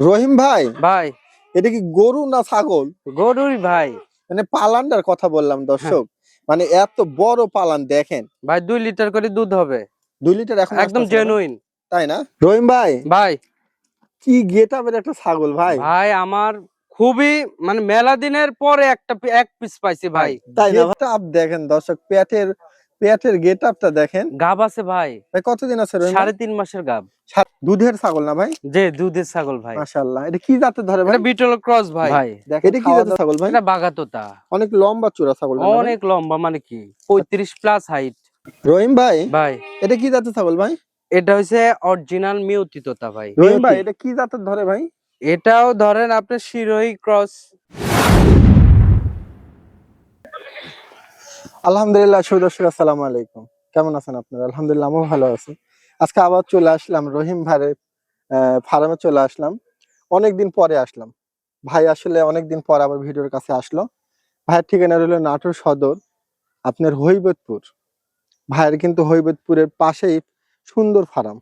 রহিম ভাই? ভাই। এটা কি গরু না ছাগল? গরুই ভাই। মানে পালানটার কথা বললাম দর্শক। মানে এত বড় পালান দেখেন। ভাই দুই লিটার করে দুধ হবে। দুই লিটার এখন একদম জেনুইন তাই না? রহিম ভাই? ভাই। কি গেট একটা ছাগল ভাই? ভাই আমার খুবই মানে মেলা দিনের পরে একটা এক পিস পাইছি ভাই। তাই না? আপ দেখেন দর্শক পেটের পেটের গেট আপটা দেখেন। গাব আছে ভাই। ভাই কতদিন আছে রহিম সাড়ে তিন মাসের গাব। দুধের ছাগল না ভাই? যে দুধের ছাগল ভাই। মাশাআল্লাহ। এটা কি জাতের ধরে ভাই? এটা বিটল ক্রস ভাই। ভাই এটা কি জাতের ছাগল ভাই? এটা বাগাতোতা অনেক লম্বা চূড়া ছাগল অনেক লম্বা মানে কি? পঁয়ত্রিশ প্লাস হাইট রহিম ভাই ভাই। এটা কি জাতের ছাগল ভাই? এটা হচ্ছে অরিজিনাল মিউতি তোতা ভাই। রহিম ভাই এটা কি জাতের ধরে ভাই? এটাও ধরেন আপনার শিরোহী ক্রস। আলহামদুলিল্লাহ সুর দর্শক আসসালামু আলাইকুম। কেমন আছেন আপনারা? আলহামদুলিল্লাহ আমিও ভালো আছি। আজকে আবার চলে আসলাম রহিম ভাইয়ের ফার্মে চলে আসলাম। অনেকদিন পরে আসলাম। ভাই আসলে অনেকদিন পর আবার ভিডিওর কাছে আসলো। ভাইয়ের ঠিকানা রইল নাটোর সদর, আপনার হৈবতপুর। ভাইয়ের কিন্তু হৈবতপুরের পাশেই সুন্দর ফার্ম।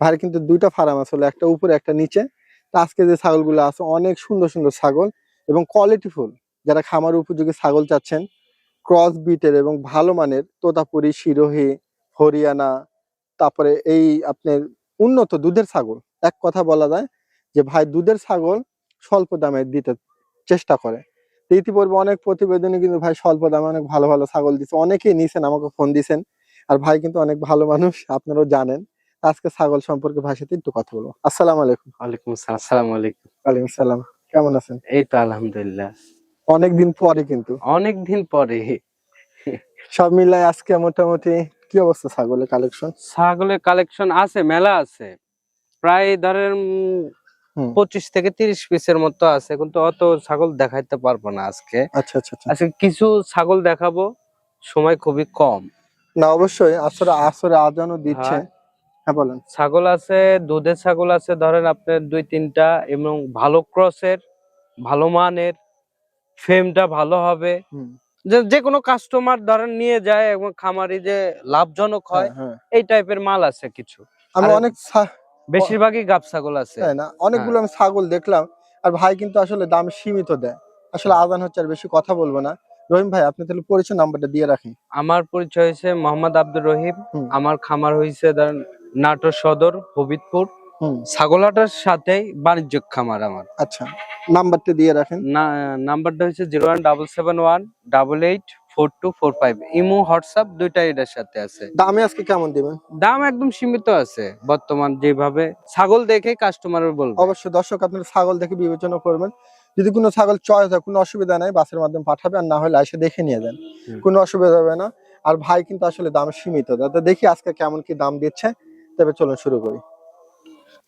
ভাইয়ের কিন্তু দুইটা ফার্ম আসলে একটা উপরে, একটা নিচে। তা আজকে যে ছাগলগুলো আছে, অনেক সুন্দর সুন্দর ছাগল এবং কোয়ালিটিফুল যারা খামার উপযোগী ছাগল চাচ্ছেন ক্রস বিটের এবং ভালো মানের, তোতাপুরি, শিরোহী, হরিয়ানা তারপরে এই আপনার উন্নত দুধের ছাগল। এক কথা বলা যায় যে ভাই দুধের ছাগল স্বল্প দামে দিতে চেষ্টা করে। ইতিপূর্বে অনেক প্রতিবেদনে কিন্তু ভাই স্বল্প দামে অনেক ভালো ভালো ছাগল দিচ্ছে অনেকেই নিছেন আমাকে ফোন দিছেন। আর ভাই কিন্তু অনেক ভালো মানুষ আপনারাও জানেন। আজকে ছাগল সম্পর্কে ভাইয়ের সাথে একটু কথা বলব। আসসালাম আলাইকুম। ওয়ালাইকুম আসসালাম আসসালামু আলাইকুম। ওয়ালাইকুম সালাম কেমন আছেন? এই তো আলহামদুলিল্লাহ। অনেকদিন পরে কিন্তু। অনেক দিন পরে। সব মিলাই আজকে মোটামুটি কি অবস্থা ছাগলের কালেকশন ছাগলের কালেকশন আছে মেলা আছে। প্রায় ধরেন পঁচিশ থেকে তিরিশ পিসের মতো আছে কিন্তু অত ছাগল দেখাইতে পারব না আজকে। আচ্ছা আচ্ছা আচ্ছা। আজকে কিছু ছাগল দেখাবো সময় খুবই কম। না অবশ্যই আসরে আসরে আজানও দিচ্ছে। হ্যাঁ। হ্যাঁ বলেন। ছাগল আছে দুধের ছাগল আছে ধরেন আপনার দুই তিনটা এবং ভালো ক্রসের ভালো মানের ফেমটা ভালো হবে। যে যে কোনো কাস্টমার ধরেন নিয়ে যায় এবং খামারি যে লাভজনক হয় হ্যাঁ, হ্যাঁ। এই টাইপের মাল আছে কিছু। আমি অনেক বেশিরভাগই গাব ছাগল আছে। তাই না? অনেকগুলো আমি ছাগল দেখলাম আর ভাই কিন্তু আসলে দাম সীমিত দেয়। আসলে আজান হচ্ছে আর বেশি কথা বলব না। রহিম ভাই আপনি তাহলে পরিচয় নাম্বারটা দিয়ে রাখেন। আমার পরিচয় হয়েছে মোহাম্মদ আব্দুর রহিম। আমার খামার হয়েছে ধরেন নাটোর সদর হবিদপুর হুম ছাগলাটার সাথেই বাণিজ্যিক খামার আমার। আচ্ছা নাম্বারটা দিয়ে রাখেন। না নাম্বারটা হচ্ছে zero one double seven one double eight four two four five. Imo WhatsApp দুইটাই এটার সাথে আছে। দামে আজকে কেমন দিবেন? দাম একদম সীমিত আছে। বর্তমান যেভাবে ছাগল দেখে কাস্টমার বলবে। অবশ্যই দর্শক আপনারা ছাগল দেখে বিবেচনা করবেন। যদি কোনো ছাগল চয়েস হয় কোনো অসুবিধা নাই বাসের মাধ্যমে পাঠাবে আর না হলে এসে দেখে নিয়ে যান। কোনো অসুবিধা হবে না। আর ভাই কিন্তু আসলে দাম সীমিত। দেখি আজকে কেমন কি দাম দিচ্ছে। তবে চলুন শুরু করি।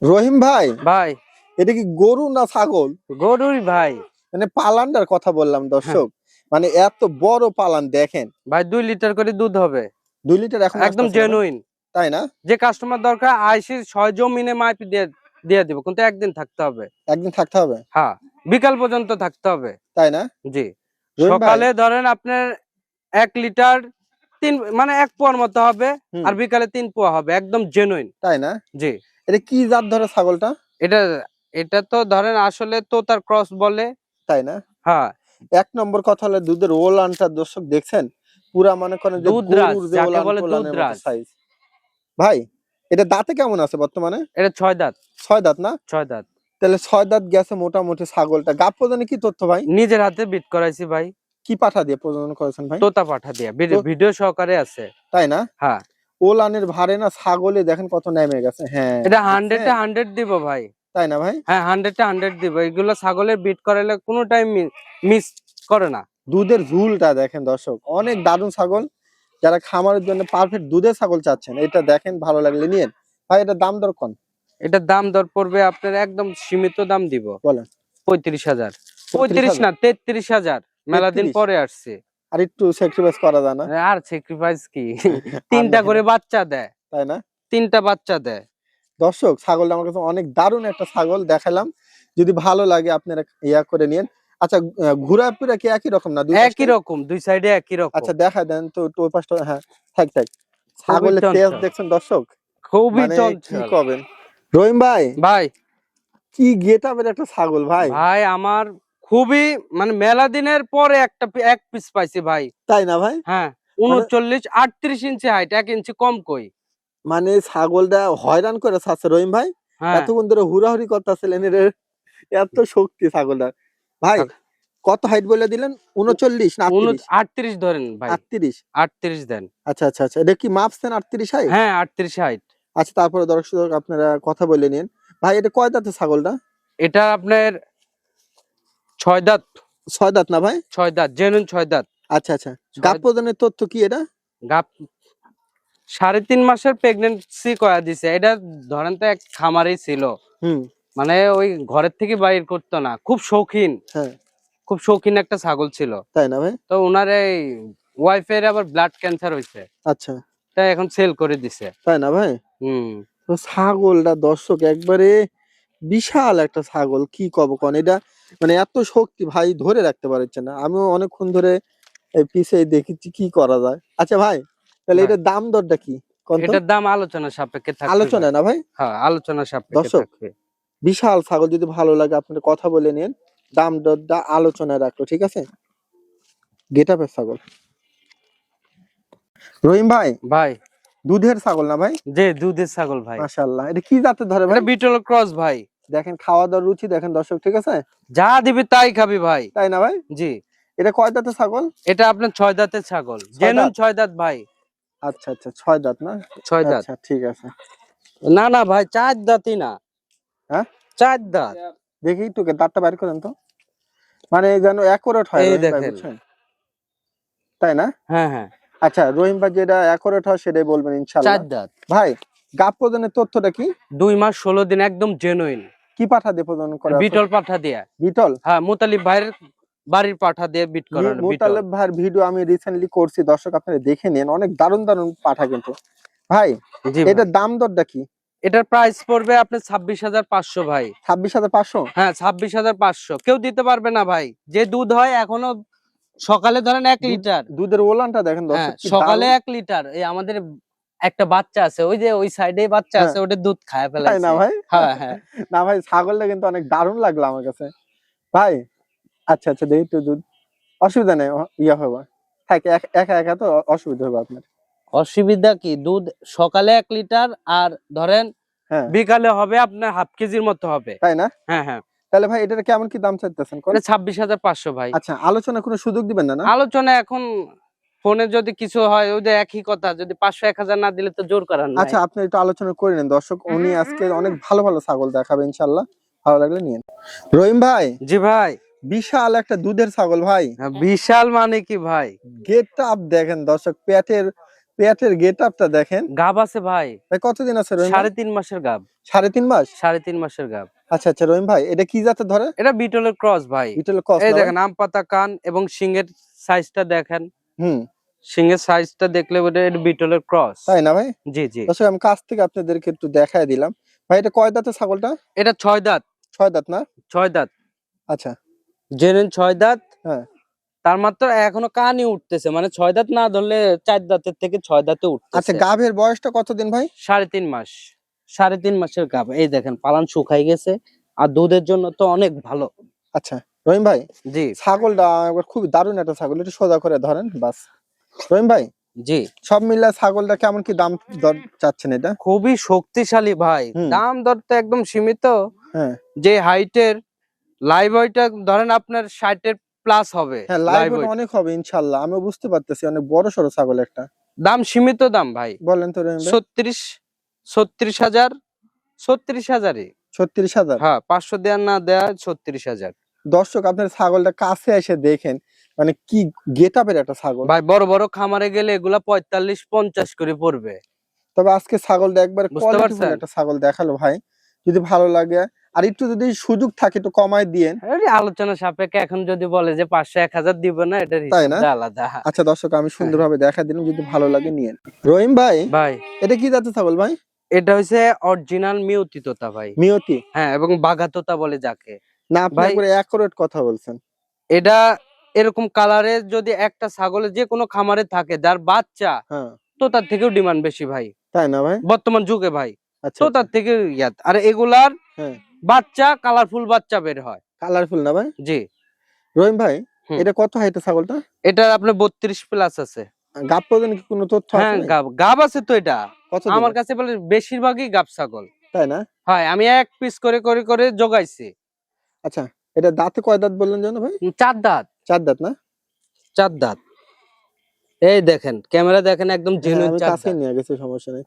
রহিম ভাই? ভাই। এটা কি গরু না ছাগল? গরুই ভাই। মানে পালানটার কথা বললাম দর্শক। মানে এত বড় পালান দেখেন। ভাই দুই লিটার করে দুধ হবে। দুই লিটার এখন একদম জেনুইন তাই না? যে কাস্টমার দরকার আইসি ছয় জমিনে মাইপ দিয়ে দিয়ে দিব। কিন্তু একদিন থাকতে হবে। একদিন থাকতে হবে? হ্যাঁ বিকাল পর্যন্ত থাকতে হবে। তাই না? জি। সকালে ধরেন আপনার এক লিটার তিন মানে এক পোয়ার মতো হবে আর বিকালে তিন পোয়া হবে। একদম জেনুইন তাই না? জি। এটা কি জাত ধরে ছাগলটা? এটা এটা তো ধরেন আসলে তো তার ক্রস বলে। তাই না? হ্যাঁ। এক নম্বর কথা হলো দুধের ওলানটা দর্শক দেখছেন? পুরা মনে করেন যে দুধরাজ, যাকে বলে দুধরাজ। ভাই এটা দাঁতে কেমন আছে বর্তমানে? এটা ছয় দাঁত। ছয় দাঁত না? ছয় দাঁত। তাহলে ছয় দাঁত গেছে মোটামুটি ছাগলটা। গাপ প্রদানে কি তথ্য ভাই? নিজের হাতে বিট করাইছি ভাই। কি পাঠা দিয়ে প্রজনন করেছেন ভাই? তোতা পাঠা দিয়া। ভিডিও সহকারে আছে। তাই না? হ্যাঁ। ওলানের ভারে না ছাগলে দেখেন কত নেমে গেছে হ্যাঁ। এটা হান্ড্রেড টা হান্ড্রেড দিব ভাই। তাই না ভাই? হ্যাঁ হান্ড্রেড টা হান্ড্রেড দিব। এগুলো ছাগলের বিট করাইলে কোনো টাইম মিস করে না। দুধের ঝুলটা দেখেন দর্শক অনেক দারুণ ছাগল। যারা খামারের জন্য পারফেক্ট দুধের ছাগল চাচ্ছেন এটা দেখেন ভালো লাগলে নিয়েন ভাই এটা দাম দর কন? এটার দাম দর পড়বে আপনার একদম সীমিত দাম দিব। বলেন। পঁয়ত্রিশ হাজার। পঁয়ত্রিশ না তেত্রিশ হাজার। মেলা দিন পরে আসছে। আর একটু স্যাক্রিফাইস করা যায় না। আর স্যাক্রিফাইস কি? তিনটা করে বাচ্চা দেয়। তাই না? তিনটা বাচ্চা দেয়। দর্শক ছাগলটা আমার কাছে অনেক দারুণ একটা ছাগল দেখালাম। যদি ভালো লাগে আপনারা ইয়া করে নিন আচ্ছা ঘোরা ফিরা কি একই রকম না একই রকম দুই সাইডে একই রকম। আচ্ছা দেখা দেন তো তো ওই পাশটা হ্যাঁ থাক থাক। ছাগলের। তেজ দেখছেন দর্শক? খুবই মানে কি চঞ্চল। করবেন রহিম ভাই ভাই। কি গেটাবের একটা ছাগল ভাই। ভাই আমার খুবই মানে মেলা দিনের পরে একটা এক পিস পাইছি ভাই। তাই না ভাই? হ্যাঁ উনচল্লিশ আটত্রিশ ইঞ্চি হাইট এক ইঞ্চি কম কই। মানে ছাগলটা হয়রান করে ছাড়ছে রহিম ভাই। হ্যাঁ। এতক্ষণ ধরে হুড়াহুড়ি করতেছিলেন এর এত শক্তি ছাগলটা। ভাই কত হাইট বলে দিলেন? উনচল্লিশ না আটত্রিশ? আটত্রিশ ধরেন ভাই। আটত্রিশ? আটত্রিশ দেন। আচ্ছা আচ্ছা আচ্ছা এটা কি মাপছেন আটত্রিশ হাইট হ্যাঁ আটত্রিশ হাইট আচ্ছা তারপরে দর্শক আপনারা কথা বলে নিন। ভাই এটা কয় দাঁতের ছাগলটা? এটা আপনার ছয় দাঁত। ছয় দাঁত না ভাই? ছয় দাঁত জেনুন ছয় দাঁত। আচ্ছা আচ্ছা। গাপ প্রদানের তথ্য কি এটা? গাপ সাড়ে তিন মাসের প্রেগনেন্সি করা দিছে। এটা ধরেন তো এক খামারেই ছিল। হুম। মানে ওই ঘরের থেকে বাইর করতো না। খুব শৌখিন। হ্যাঁ। খুব শৌখিন একটা ছাগল ছিল। তাই না ভাই? তো ওনার এই ওয়াইফের আবার ব্লাড ক্যান্সার হয়েছে আচ্ছা। তাই এখন সেল করে দিছে। তাই না ভাই? হুম। তো ছাগলটা দর্শক একবারে বিশাল একটা ছাগল কি কব কোন? এটা মানে এত শক্তি ভাই ধরে রাখতে পারছে না। আমিও অনেকক্ষণ ধরে পিছে দেখেছি কি করা যায়। আচ্ছা ভাই তাহলে এটার দাম দরটা কি? এটার দাম আলোচনা সাপেক্ষে থাকবে আলোচনা না ভাই? হ্যাঁ আলোচনা সাপেক্ষে দর্শক, বিশাল ছাগল যদি ভালো লাগে আপনারা কথা বলে নিন। দাম দরটা আলোচনায় রাখল ঠিক আছে? গেটাপের ছাগল। রহিম ভাই ভাই। দুধের ছাগল না ভাই? যে দুধের ছাগল ভাই। মাশাআল্লাহ এটা কি জাতের ধরে ভাই? বিটল ক্রস ভাই। দেখেন খাওয়া দাওয়ার রুচি দেখেন দর্শক ঠিক আছে? যা দিবি তাই খাবি ভাই। তাই না ভাই? জি। এটা কয় দাঁতের ছাগল? এটা আপনার ছয় দাঁতের ছাগল। জেনুন ছয় দাঁত ভাই। আচ্ছা আচ্ছা ছয় দাঁত না? ছয় দাঁত। আচ্ছা ঠিক আছে। না না ভাই চার দাঁতই না। হ্যাঁ? চার দাঁত। দেখি একটু দাঁতটা বাইর করেন তো। মানে যেন অ্যাকোরেট হয় এই দেখেন। তাই না? হ্যাঁ হ্যাঁ। আচ্ছা রহিম ভাই যেটা অ্যাকোরেট হয় সেটাই বলবেন ইনশাআল্লাহ। চার দাঁত। ভাই গাপ প্রদানের তথ্যটা কি? দুই মাস ষোলো দিন একদম জেনুইন কি পাঠা দিয়ে প্রদান করা বিটল পাঠা দিয়া। বিটল? হ্যাঁ মুতালিব ভাইয়ের বাড়ির পাঠা দিয়ে বিট করানো বিটল। মুতালেব ভাইয়ের ভিডিও আমি রিসেন্টলি করছি দর্শক আপনারা দেখে নিন অনেক দারুণ দারুণ পাঠা কিন্তু। ভাই। এটার দাম দরটা কি? এটার প্রাইস পড়বে আপনার ছাব্বিশ হাজার পাঁচশো ভাই। ছাব্বিশ হাজার পাঁচশো? হ্যাঁ ছাব্বিশ হাজার পাঁচশো। কেউ দিতে পারবে না ভাই। যে দুধ হয় এখনও সকালে ধরেন এক লিটার। দুধের ওলানটা দেখেন হ্যাঁ সকালে এক লিটার। এই আমাদের একটা বাচ্চা আছে ওই যে ওই সাইডে বাচ্চা হ্যাঁ। আছে ওটা দুধ খায় ফেলাইছে না ভাই? হ্যাঁ হ্যাঁ। না ভাই ছাগলটা কিন্তু অনেক দারুণ লাগল আমার কাছে। ভাই আচ্ছা আচ্ছা দেখি তো দুধ। অসুবিধা নেই ইয়া হবে থাক এক- একা তো অসুবিধা হবে আপনার। অসুবিধা কি? দুধ সকালে এক লিটার আর ধরেন হ্যাঁ। বিকালে হবে আপনার হাফ কেজির মতো হবে। তাই না? হ্যাঁ হ্যাঁ। তাহলে ভাই এটার কেমন কি দাম চাইতেছেন ছাব্বিশ হাজার পাঁচশো ভাই। আচ্ছা আলোচনা কোনো সুযোগ দিবেন না না? আলোচনা এখন ফোনে যদি কিছু হয় ওই যে একই কথা যদি পাঁচশো এক হাজার না দিলে তো জোর করার নাই। আচ্ছা আপনি একটু আলোচনা করে নেন। দর্শক উনি আজকে অনেক ভালো ভালো ছাগল দেখাবে ইনশাল্লাহ ভালো লাগলে নিয়ে রহিম ভাই জি ভাই। বিশাল একটা দুধের ছাগল ভাই। হ্যাঁ, বিশাল মানে কি ভাই? গেট আপ দেখেন দর্শক পেটের পেটের গেট আপটা দেখেন। গাব আছে ভাই। ভাই কতদিন আছে রহিম সাড়ে তিন মাসের গাব। সাড়ে তিন মাস? সাড়ে তিন মাসের গাব। আচ্ছা আচ্ছা রহিম ভাই এটা কি জাতের ধরে? এটা বিটলের ক্রস ভাই। বিটল কস এই দেখেন আম পাতা কান এবং সিংহের সাইজটা দেখেন। হুম। সিংহের সাইজটা দেখলে ওটা এটা বিটলের ক্রস তাই না ভাই? জি জি। দর্শক আমি কাছ থেকে আপনাদেরকে একটু দেখায় দিলাম। ভাই এটা কয় দাঁতের ছাগলটা? এটা ছয় দাঁত। ছয় দাঁত না? ছয় দাঁত। আচ্ছা। জেনেন ছয় দাঁত। হ্যাঁ। তার মাত্র এখনও কানই উঠতেছে। মানে ছয় দাঁত না ধরলে চার দাঁতের থেকে ছয় দাঁতে আচ্ছা উঠতেছে গাভের বয়সটা কতদিন ভাই? সাড়ে তিন মাস। সাড়ে তিন মাসের গাব এই দেখেন পালান শুকাই গেছে। আর দুধের জন্য তো অনেক ভালো। আচ্ছা। রহিম ভাই জি। ছাগলটা একবার খুব দারুণ একটা ছাগল একটু সোজা করে ধরেন বাস। রহিম ভাই জি। সব মিলে ছাগলটা কেমন কি দাম দর চাচ্ছেন এটা? খুবই শক্তিশালী ভাই। দাম দর তো একদম সীমিত। হ্যাঁ। যে হাইটের লাইভ ওয়েটটা ধরেন আপনার ষাটের প্লাস হবে হ্যাঁ লাইভ। অনেক হবে ইনশাল্লাহ আমি বুঝতে পারতেছি অনেক বড় সড়ো ছাগল একটা। দাম সীমিত দাম ভাই। বলেন তো রহিম ভাই। ছত্রিশ ছত্রিশ হাজার ছত্রিশ হাজারই। ছত্রিশ হাজার? হ্যাঁ পাঁচশো দেওয়া না দেয়া ছত্রিশ হাজার। দর্শক আপনার ছাগলটা কাছে এসে দেখেন মানে কি গেটাপের একটা ছাগল। ভাই বড় বড় খামারে গেলে এগুলা পঁয়তাল্লিশ পঞ্চাশ করে পড়বে। তবে আজকে ছাগলটা একবার? একটা ছাগল দেখাল ভাই যদি ভালো লাগে। আর একটু যদি সুযোগ থাকে একটু কমায় দিয়েন। আরে আলোচনা সাপেক্ষে এখন যদি বলে যে পাঁচশো এক হাজার দিব না এটা তাই না? আলাদা। আচ্ছা দর্শক আমি সুন্দরভাবে দেখা দিলাম যদি ভালো লাগে নিয়ে রহিম ভাই ভাই। এটা কি জাতের ছাগল ভাই? এটা হচ্ছে অরিজিনাল মিউতি তোতা ভাই। মিউতি? হ্যাঁ এবং বাঘা তোতা বলে যাকে। না আপনি ভাই- একবারে অ্যাকুরেট কথা বলছেন। এটা এরকম কালারের যদি একটা ছাগলের যে কোনো খামারে থাকে যার বাচ্চা হ্যাঁ। তোতার থেকেও ডিমান্ড বেশি ভাই। তাই না ভাই? বর্তমান যুগে ভাই। আচ্ছা তোতার থেকে ইয়াত। আর এগুলার হ্যাঁ। বাচ্চা কালারফুল বাচ্চা বের হয়। কালারফুল না ভাই? জি। রহিম ভাই এটা কত হাইটের ছাগলটা? এটা আপনার বত্রিশ প্লাস আছে। গাপ পর্যন্ত কি কোনো তথ্য হ্যাঁ গাব গাব আছে তো এটা। আমার কাছে বলে বেশিরভাগই গাব ছাগল। তাই না? হয় আমি এক পিস করে করে করে জোগাইছি। আচ্ছা এটা দাঁতে কয় দাঁত বললেন জানো ভাই? চার দাঁত। চার দাঁত না? চার দাঁত। এই দেখেন ক্যামেরা দেখেন একদম হ্যাঁ, জেনুইন চার দাঁত। নিয়ে গেছি সমস্যা নেই।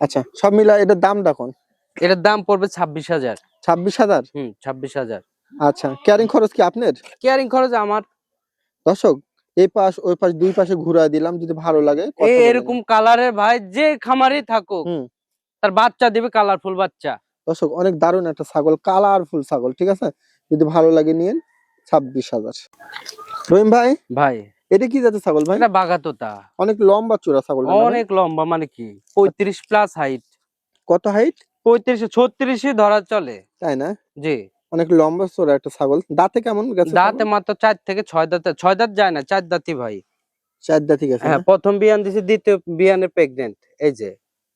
আচ্ছা সব মিলা এটার দাম দেখুন এটার দাম পড়বে ছাব্বিশ হাজার। ছাব্বিশ হাজার? হুম ছাব্বিশ হাজার। আচ্ছা ক্যারিং খরচ কি আপনার? কেয়ারিং খরচ আমার। দর্শক এই পাশ ওই পাশ দুই পাশে ঘুরায় দিলাম যদি ভালো লাগে এরকম কালারের ভাই যে খামারে থাকুক। তার বাচ্চা দিবে কালারফুল বাচ্চা। দর্শক অনেক দারুণ একটা ছাগল কালারফুল ছাগল ঠিক আছে? যদি ভালো লাগে নিয়েন ছাব্বিশ হাজার। রহিম ভাই ভাই। এটা কি জাতের ছাগল ভাই? এটা বাগাতোতা অনেক লম্বা চূড়া ছাগল অনেক লম্বা মানে কি? পঁয়ত্রিশ প্লাস হাইট কত হাইট পঁয়ত্রিশ ছত্রিশই ধরা চলে। তাই না? জি। অনেক লম্বা চূড়া একটা ছাগল। দাঁতে কেমন গেছে দাঁতে মাত্র চার থেকে ছয় দাঁতে ছয় দাঁত যায় না চার দাঁতই ভাই। চার দাঁতি গেছে হ্যাঁ প্রথম বিয়ান দিছে দ্বিতীয় বিয়ানে প্রেগনেন্ট এই যে।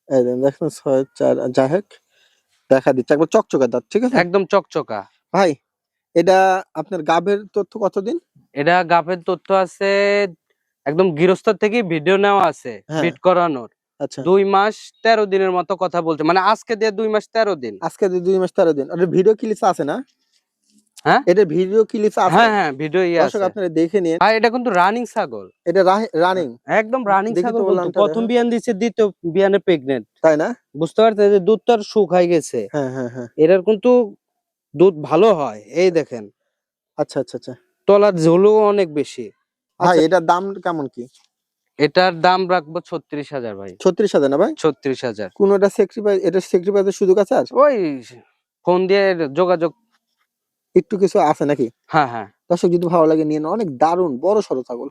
এই দেখেন ছয় চার যাই হোক দেখা দিচ্ছে। একবার চকচকে দাঁত ঠিক আছে? একদম চকচকা। ভাই এটা আপনার গাভের তথ্য কতদিন? এটা গাভের তথ্য আছে একদম গৃহস্থ থেকে ভিডিও নেওয়া আছে হ্যাঁ। ফিট করানোর। আচ্ছা। দুই মাস তেরো দিনের মতো কথা বলছে মানে আজকে দিয়ে দুই মাস তেরো দিন। আজকে যে দুই মাস তেরো দিন। ভিডিও ক্লিপ আছে না? হ্যাঁ? এটা ভিডিও ক্লিপ আছে? হ্যাঁ হ্যাঁ ভিডিও দর্শক আপনারা দেখে নিন। এটা কিন্তু রানিং ছাগল। এটা রানিং একদম রানিং তো ছাগল। প্রথম। বিয়ান দ্বিতীয় বিয়ানে প্রেগনেন্ট তাই না? বুঝতে পারছেন যে দুধ তার শুকাই গেছে। হ্যাঁ হ্যাঁ হ্যাঁ। এটার কিন্তু দুধ ভালো হয়। এই দেখেন। আচ্ছা আচ্ছা আচ্ছা। তলার ঝোলও অনেক বেশি। ভাই আচ্ছা। এটার দাম কেমন কি? এটার দাম রাখব ছত্রিশ হাজার ভাই। ছত্রিশ হাজার না ভাই? ছত্রিশ হাজার। কোনটা সেক্রিফাইস এটা সেক্রিফাইসের সুযোগ আছে আর? ওই ফোন দিয়ে যোগাযোগ একটু কিছু আছে নাকি? হ্যাঁ হ্যাঁ। দর্শক যদি ভালো লাগে নিয়ে। অনেক দারুণ বড় সড়ো ছাগল।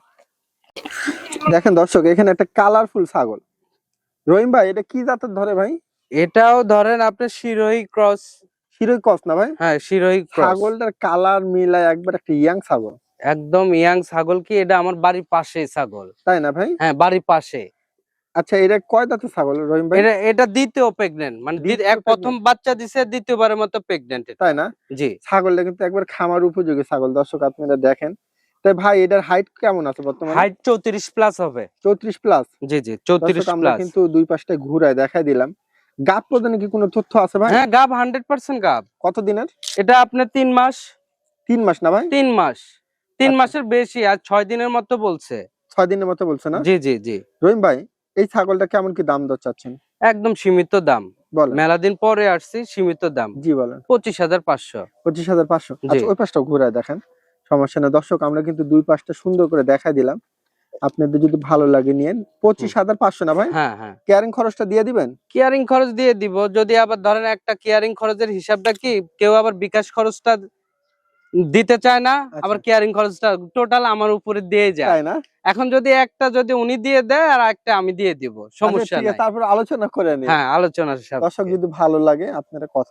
দেখেন দর্শক এখানে একটা কালারফুল ছাগল। রহিম ভাই এটা কি জাতের ধরে ভাই? এটাও ধরেন আপনি শিরোহী ক্রস হিরোই কস না ভাই? হ্যাঁ শিরোহী ক্রস ছাগলটার কালার মিলায় একবার একটা ইয়াং ছাগল। একদম ইয়াং ছাগল কি? এটা আমার বাড়ির পাশে ছাগল। তাই না ভাই? হ্যাঁ বাড়ির পাশে। আচ্ছা এটা কয় দাঁতের ছাগল রহিম ভাই? এটা এটা দ্বিতীয় প্রেগনেন্ট মানে এক প্রথম বাচ্চা দিছে দ্বিতীয়বারের মতো প্রেগনেন্ট তাই না? জি। ছাগলটা কিন্তু একবার খামার উপযোগী ছাগল দর্শক আপনারা দেখেন। তাই ভাই এটার হাইট কেমন আছে বর্তমানে? হাইট চৌত্রিশ প্লাস হবে। চৌত্রিশ প্লাস জি জি চৌত্রিশ আমরা প্লাস কিন্তু দুই পাশটা ঘুরায় দেখাই দিলাম। গাপ প্রদানে কি কোনো তথ্য আছে ভাই? হ্যাঁ গাব হান্ড্রেড পার্সেন্ট গাব। কত দিনের এটা আপনার তিন মাস। তিন মাস না ভাই? তিন মাস। তিন আচ্ছা। মাসের বেশি আর ছয় দিনের মতো বলছে। ছয় দিনের মতো বলছে না? জি জি জি। রহিম ভাই এই ছাগলটা কেমন কি দাম দর চাচ্ছেন? একদম সীমিত দাম। বলেন। মেলা দিন পরে আসছি সীমিত দাম। জি বলেন। পঁচিশ হাজার পাঁচশো। পঁচিশ হাজার পাঁচশো। আচ্ছা ওই পাশটাও ঘুরায় দেখেন। সমস্যা না দর্শক আমরা কিন্তু দুই পাশটা সুন্দর করে দেখাই দিলাম। আপনাদের যদি ভালো লাগে নিয়েন পঁচিশ হাজার পাঁচশো না ভাই? হ্যাঁ হ্যাঁ। ক্যারিং খরচটা দিয়ে দিবেন? কেয়ারিং খরচ দিয়ে দিব। যদি আবার ধরেন একটা কেয়ারিং খরচের হিসাবটা কি কেউ আবার বিকাশ খরচটা দিতে চায় না আবার কেয়ারিং খরচটা টোটাল আমার উপরে দিয়ে যায়। না? এখন যদি একটা যদি উনি দিয়ে দেয় আর একটা আমি দিয়ে দিব। আচ্ছা, সমস্যা তারপর আলোচনা করে হ্যাঁ আলোচনার সাথে। দর্শক যদি ভালো লাগে আপনারা কথা